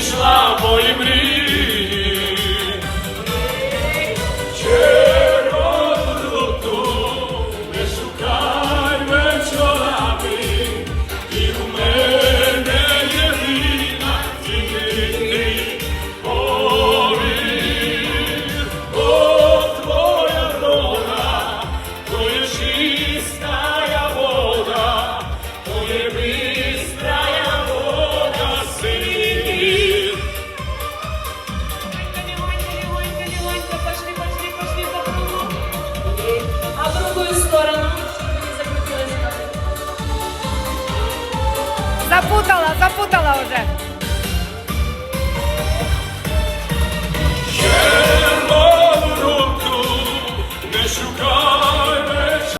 знайшла мої мрії. Червону не шукай вечорами, і у мене єдина тільки. Повір, бо твоя доля, то є Запутала, запутала уже. Ще Червону руку не шукай.